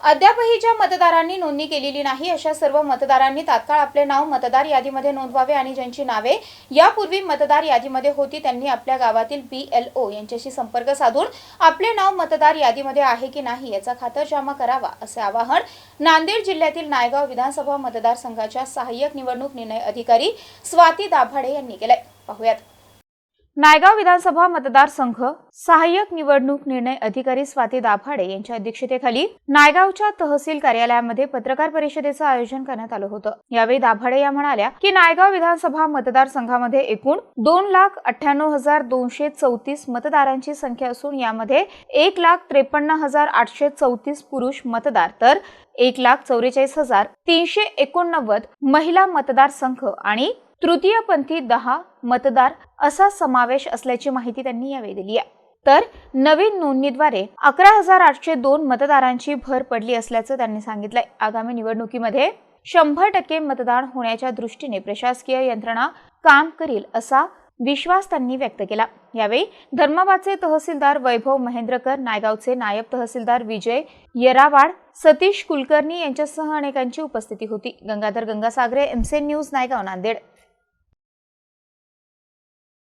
अद्यापही ज्या मतदारांनी नोंदणी केलेली नाही अशा सर्व मतदारांनी तात्काळ आपले नाव मतदार यादीमध्ये नोंदवावे आणि ज्यांची नावे यापूर्वी मतदार यादीमध्ये होती त्यांनी आपल्या गावातील बी एल ओ यांच्याशी संपर्क साधून आपले नाव मतदार यादीमध्ये आहे की नाही याचा खातरजमा करावा असे आवाहन नांदेड जिल्ह्यातील नायगाव विधानसभा मतदारसंघाच्या सहाय्यक निवडणूक निर्णय अधिकारी स्वाती दाभाडे यांनी केलंय. पाहुयात. नायगाव विधानसभा मतदारसंघ सहाय्यक निवडणूक निर्णय अधिकारी स्वाती दाभाडे यांच्या अध्यक्षतेखाली नायगावच्या तहसील कार्यालयामध्ये पत्रकार परिषदेचं आयोजन करण्यात आलं होतं. यावेळी दाभाडे या म्हणाल्या की नायगाव विधानसभा मतदारसंघामध्ये एकूण दोन लाख अठ्ठ्याण्णव हजार दोनशे चौतीस मतदारांची संख्या असून यामध्ये एक लाख त्रेपन्न हजार आठशे चौतीस पुरुष मतदार तर एक लाख चौवेचाळीस हजार तीनशे एकोणनव्वद महिला मतदारसंघ आणि तृतीयपंथी दहा मतदार असा समावेश असल्याची माहिती त्यांनी यावेळी दिली आहे. तर नवीन नोंदणीद्वारे अकरा हजार आठशे दोन मतदारांची भर पडली असल्याचं त्यांनी सांगितलंय. आगामी निवडणुकीमध्ये शंभर टक्के मतदान होण्याच्या दृष्टीने प्रशासकीय यंत्रणा काम करील असा विश्वास त्यांनी व्यक्त केला. यावेळी धर्माबादचे तहसीलदार वैभव महेंद्रकर नायगावचे नायब तहसीलदार विजय येरावाड सतीश कुलकर्णी यांच्यासह अनेकांची उपस्थिती होती. गंगाधर गंगासागरे एमसे न्यूज नायगाव नांदेड.